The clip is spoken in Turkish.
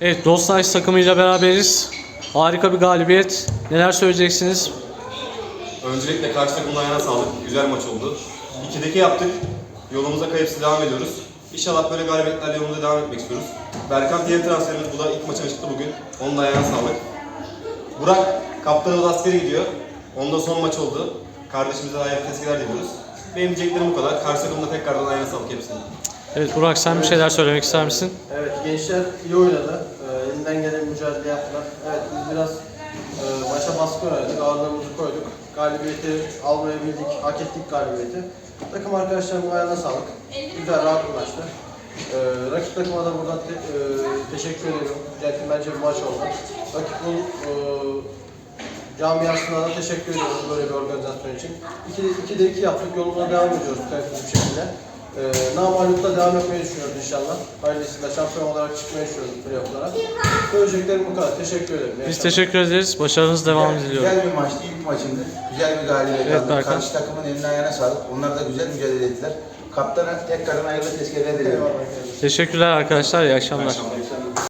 Evet Dostlar takımıyla beraberiz. Harika bir galibiyet. Neler söyleyeceksiniz? Öncelikle karşı takımın ayağına sağlık. Güzel maç oldu. 2'deki yaptık. Yolumuza kayıpsız devam ediyoruz. İnşallah böyle galibiyetlerle yolumuza devam etmek istiyoruz. Berkan diğer transferimiz bu da ilk maçına çıktı bugün. Onun da ayağına sağlık. Burak kaptanı da askere gidiyor. Onun da son maç oldu. Kardeşimize de hayırlı tezkeler diliyoruz. Benim diyeceklerim bu kadar. Karşı takımda tekrardan ayağına sağlık hepsine. Evet Burak sen bir şeyler söylemek ister misin? Evet gençler iyi oynadı. Ee, elinden gelen mücadele yaptılar. Evet biz biraz e, maça baskı verdik, ağırlığımızı koyduk. Galibiyeti almayı bildik, hak ettik galibiyeti. Takım arkadaşlarımın ayağına sağlık. Güzel, rahat bir maçtı. Ee, rakip takıma da buradan te- e, teşekkür ediyorum. Centilmence bir maç oldu. Rakip bu e, camiasına da teşekkür ediyoruz böyle bir organizasyon için. 2'de 2'de 2 yaptık, yolumuza devam ediyoruz bir şekilde. Ee, Namalup'ta devam etmeyi düşünüyoruz inşallah. Hayırlısıyla şampiyon olarak çıkmayı düşünüyoruz playoff'lara. Söyleyeceklerim bu kadar. Teşekkür ederim. İyi Biz akşamlar. teşekkür ederiz. Başarınız devamını diliyorum. Güzel bir maçtı, ilk maçımdı. Güzel bir galibiyet Evet, aldık. Berkan. Karşı takımın eline ayağına sağlık. Onlar da güzel mücadele ettiler. Kaptana tekrardan tezkereler diliyorum. Eyvallah. Teşekkürler arkadaşlar. İyi akşamlar. Akşamlar.